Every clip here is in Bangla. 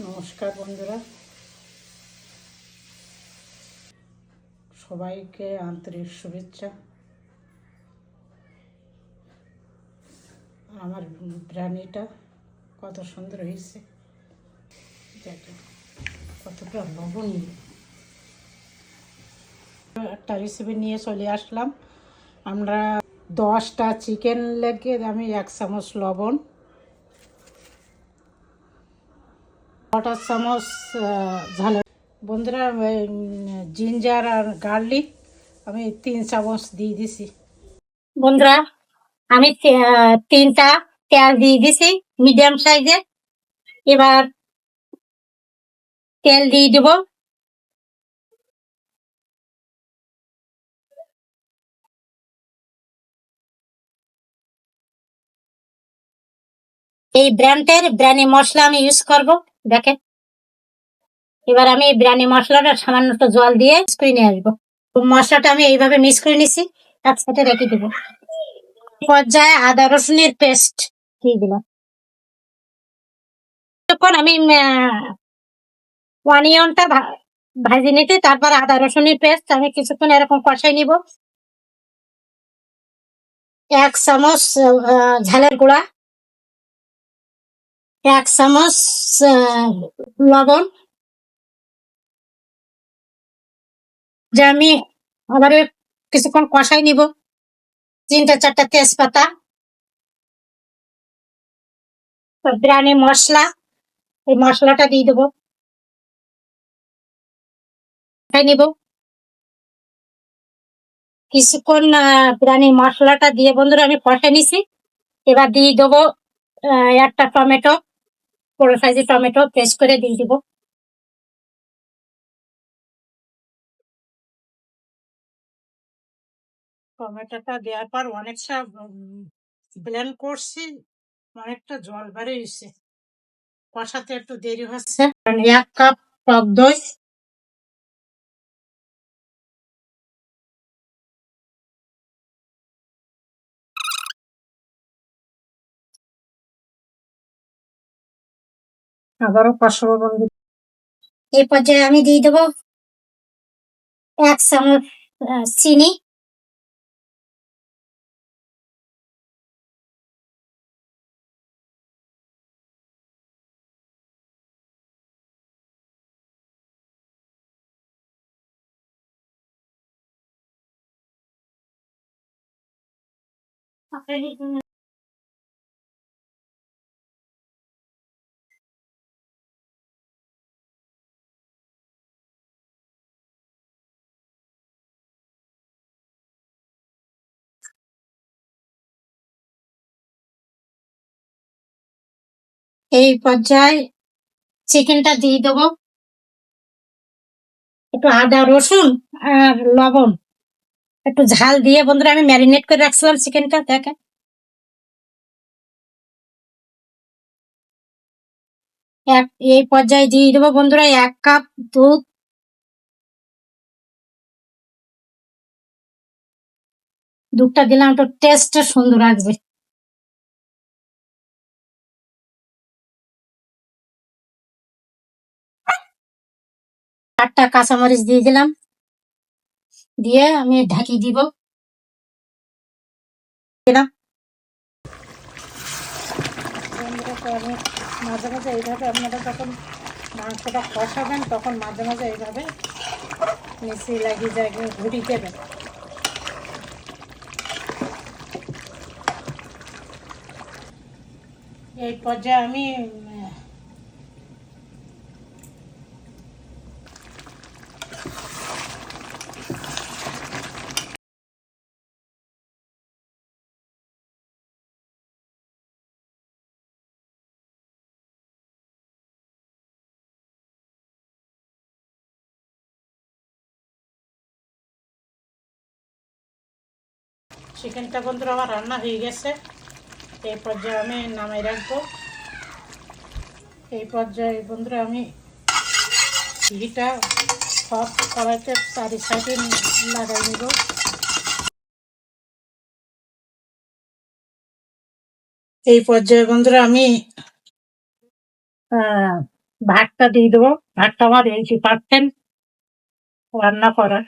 নমস্কার বন্ধুরা। সবাইকে আন্তরিক শুভেচ্ছা। আমার বিরিয়ানিটা কত সুন্দর হয়েছে। কতটা লবণীয় একটা রেসিপি নিয়ে চলে আসলাম। আমরা দশটা চিকেন লেগে আমি এক চামচ লবণ। কটা চামচ ঝাল। বন্ধুরা জিঞ্জার আর গার্লিক আমি তিন চামচ দিয়ে দিছি। বন্ধুরা, আমি তিনটা তেল দিয়ে দিছি মিডিয়াম সাইজের এবার তেল দিয়ে দেব। এই ব্র্যান্ডের বিরিয়ানি মশলা আমি ইউজ করব। দেখেন। এবার আমি বিরিয়ানি মশলাটা সামান্য জল দিয়ে করে নিয়ে আসব। মশলাটা আমি এইভাবে মিক্স করে নিছি, তার একসাথে রেখে দেবো। পর্যায়ে আদা রসুনের পেস্ট দিয়ে দিলাম। তখন আমি অনিয়নটা ভাজি নিতে, তারপর আদা রসুনের পেস্ট আমি কিছুক্ষণ এরকম কষাই নিব। এক চামচ ঝালের গুঁড়া। এক চামচ লবণ। যে আমি আবার কিছুক্ষণ কষাই নিব। তিনটা, চারটা তেজপাতা, বিরিয়ানি মশলা, এই মশলাটা দিয়ে দেবো। নিব। কিছুক্ষণ বিরিয়ানি মশলাটা দিয়ে বন্ধুরা আমি কষাই নিছি। এবার দিয়ে দেবো একটা টমেটো। বড় সাইজের টমেটো পেস্ট করে দিয়ে দিব। টমেটোটা দেওয়ার পর অনেকটা ব্লেন্ড করছি, অনেকটা জল বেরিয়েছে কষাতে একটু দেরি হচ্ছে। এক কাপ টক দই আবারও কষাবো বন্ধু। এই পর্যায়ে আমি দিয়ে দেবো এক চামচ চিনি। এই পর্যায়ে চিকেনটা দিয়ে দেবো। একটু আদা, রসুন আর লবণ। একটু ঝাল দিয়ে বন্ধুরা আমি ম্যারিনেট করে রাখছিলাম চিকেনটা, দেখেন। এক, এই পর্যায়ে দিয়ে দেবো বন্ধুরা এক কাপ দুধ। দুধটা দিলাম একটু টেস্টটা সুন্দর আসবে। চারটা কাঁচামরিচ দিয়ে দিলাম। দিয়ে আমি ঢাকি দিব। দিলাম। মাঝে মাঝে এইভাবে আপনারা যখন মাংসটা কষাবেন, তখন মাঝে মাঝে এইভাবে মিশিয়ে লাগিয়ে যায় ঘুরি দেবেন। এই পর্যায়ে আমি চিকেনটা বন্ধুরা আমার রান্না হয়ে গেছে। এই পর্যায়ে আমি নামাই রাখব। এই পর্যায়ে বন্ধুরা আমি ঘিটা সব কড়াইতে চারি সাইডে লাগাই নিব। এই পর্যায়ে বন্ধুরা আমি ভাতটা দিয়ে দেবো। ভাতটা আমার এই পাচ্ছেন রান্না করার।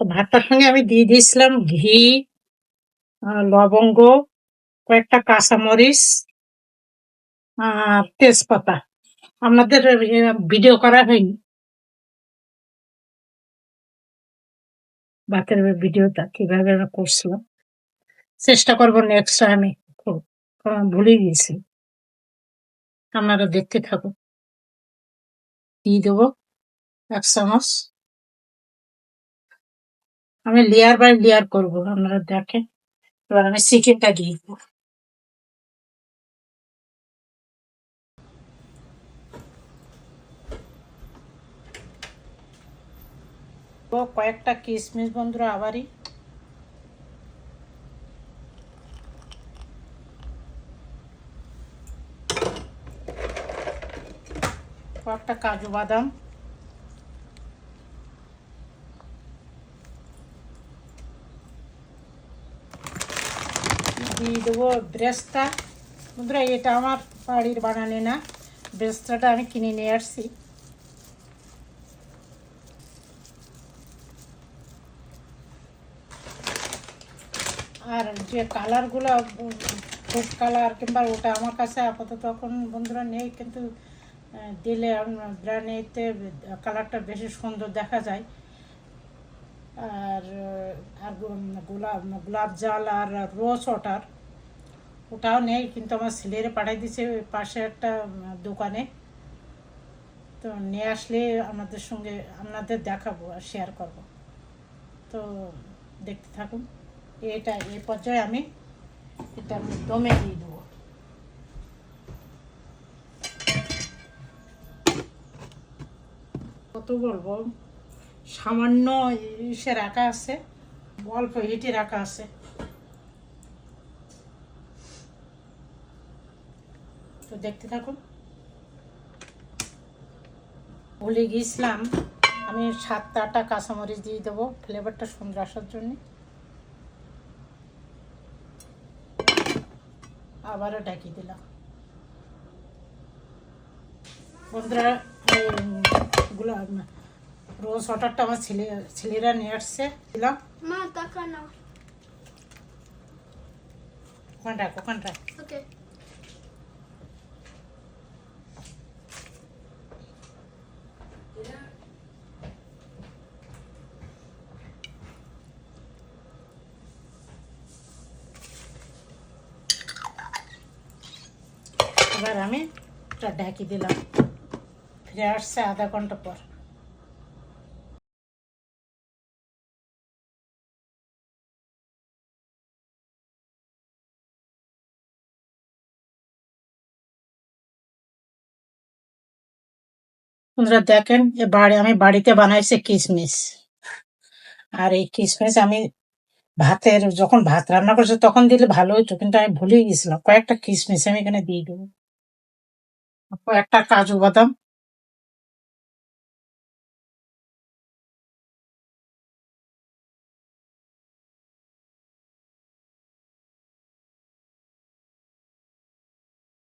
ভাতটার সঙ্গে আমি দিয়ে দিয়েছিলাম ঘি লবঙ্গ, কয়েকটা কাঁচামরিচ, আর তেজপাতা। আপনাদের ভিডিও করা হয়নি? ভাতের ভিডিওটা কীভাবে করছিলাম? চেষ্টা করব নেক্সট আমি ভুলে গেছি আপনারা দেখতে থাকুন। দিয়ে দেবো এক চামচ। আমি লেয়ার বাই লেয়ার করব, আপনারা দেখেন। এবার আমি চিকেনটা দিয়ে দেবো। কয়েকটা কিশমিশ বন্ধুরা আবারই। কয়েকটা কাজু বাদাম। দিয়ে দেবো ব্রেস্তা। বন্ধুরা, এটা আমার বাড়ির বানানে না। ব্রেস্তাটা আমি কিনে নিয়ে আসছি। আর যে কালারগুলো, ফুড কালার কিংবা ওটা আমার কাছে আপাতত এখন বন্ধুরা নেই, কিন্তু দিলে ব্রানিতে কালারটা বেশি সুন্দর দেখা যায়। আর আর গোলাপ গোলাপ জল আর রোজ ওয়াটার ওটাও নেই, কিন্তু আমার ছেলেরে পাঠিয়ে দিছে পাশে একটা দোকানে। তো নিয়ে আসলে আমাদের সঙ্গে, আপনাদের দেখাবো আর শেয়ার করব। তো দেখতে থাকুন, এটা এ পর্যায়ে আমি এটা আমি দমে দিয়ে দেবো। কত বলব? সামান্য ইসে রাখা আছে, অল্প হিটে রাখা আছে। তো দেখতে থাকুন। ভুলে গিয়েছিলাম আমি সাতটা আটটা কাঁচামরিচ দিয়ে দেবো ফ্লেভারটা সুন্দর আসার জন্য। আবারও ঢাকি দিলাম। বন্ধুরা গুলো রোজ অর্ডারটা আমার ছেলে ছেলেরা নিয়ে আসছে। দিলাম। মা টাকা নাও। ওখানে রাখ ওখানে রাখ ওকে। এবার আমি এটা ঢাকি দিলাম। ফিরে আসছে আধা ঘণ্টা পর। বন্ধুরা, দেখেন, এ বাড়ি, আমি বাড়িতে বানাইছি কিশমিশ আর এই কিশমিশ আমি ভাতের, যখন ভাত রান্না করছি, তখন দিলে ভালো হতো কিন্তু আমি ভুলে গেছিলাম। কয়েকটা কিশমিশ আমি এখানে দিয়ে দেবো। কয়েকটা কাজু বাদাম।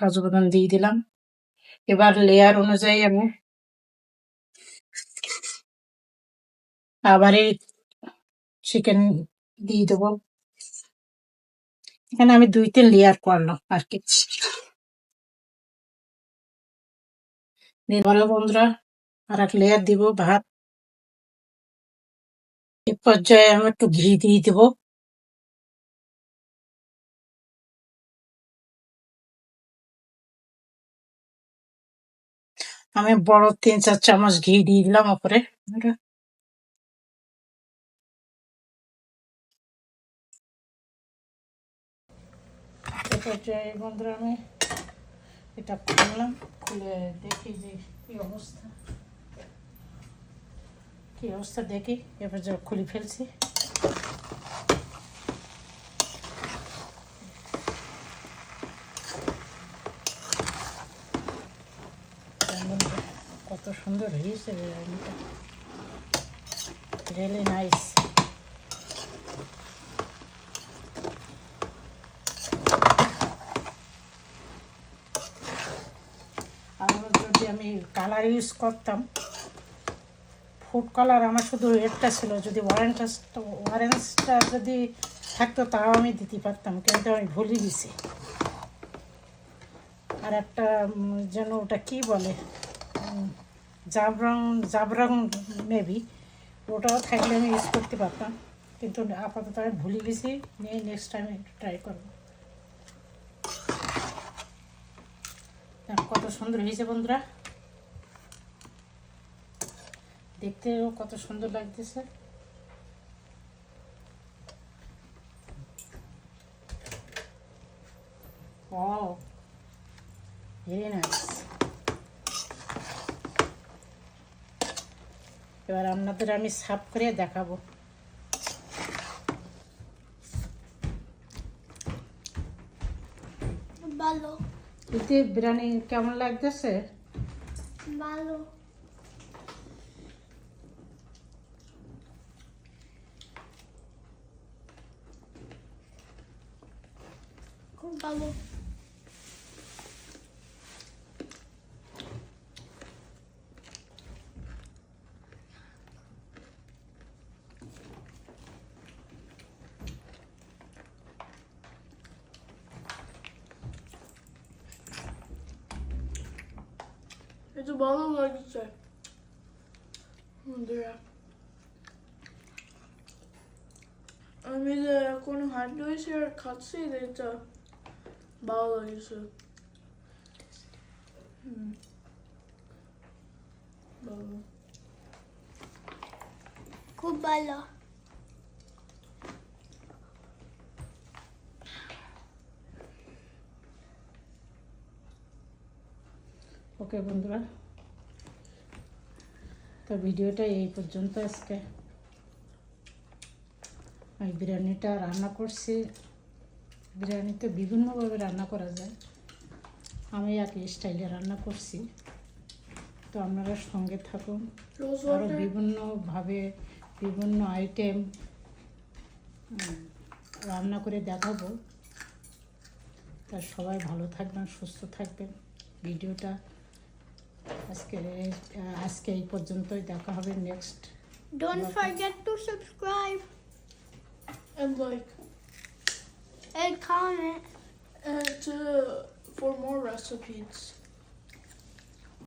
কাজু বাদাম দিয়ে দিলাম। এবার লেয়ার অনুযায়ী আমি আবার এই চিকেন দিয়ে দেবো। এখানে আমি দুই তিন লেয়ার করলাম আর কি। বলো বন্ধুরা আর এক লেয়ার দিব ভাত এ পর্যায়ে আমি একটু ঘি দিয়ে দেবো আমি বড় তিন চার চামচ ঘি দিয়ে দিলাম ওপরে। পর্যায়ে বন্ধুরা আমি এটা খুললাম, খুলে দেখি যে কি অবস্থা। কি অবস্থা দেখি, এবার যা খুলে ফেলছি। কত সুন্দর হয়েছে রিয়েলি নাইস আমার যদি আমি কালার ইউজ করতাম ফুড কালার আমার শুধু রেডটা ছিল। যদি অরেঞ্জটা অরেঞ্জটা যদি থাকতো, তাও আমি দিতে পারতাম। কিন্তু আমি ভুলে গেছি। আর একটা যেন ওটা কি বলে? জাবরং জাবরং মেবি ওটাও থাকলে আমি ইউজ করতে পারতাম। কিন্তু আপাতত আমি ভুলে গেছি। নিয়ে নেক্সট টাইম একটু ট্রাই করব। কত সুন্দর হয়েছে বন্ধুরা। দেখতেও কত সুন্দর লাগতেছে। ও ভেরি নাইস এবার আপনাদের আমি সাফ করে দেখাবো ভালো এতে বিরিয়ানি কেমন লাগতেছে? ভালো। খুব ভালো। এটা ভালো লাগছে বন্ধুরা আমি যে এখন হাঁটতে হয়েছি আর খাচ্ছি এটা ভালো লাগছে হুম। ভালো খুব ভালো ওকে বন্ধুরা তো ভিডিওটা এই পর্যন্ত আজকে। আমি বিরিয়ানিটা রান্না করছি। বিরিয়ানিতে বিভিন্নভাবে রান্না করা যায়। আমি এক স্টাইলে রান্না করছি। তো আপনারা সঙ্গে থাকুন। আরও বিভিন্নভাবে বিভিন্ন আইটেম রান্না করে দেখাবো। তা সবাই ভালো থাকবেন সুস্থ থাকবেন। ভিডিওটা আজকে আজকে এই পর্যন্তই দেখা হবে next Don't forget to subscribe and like and comment. and to for more recipes.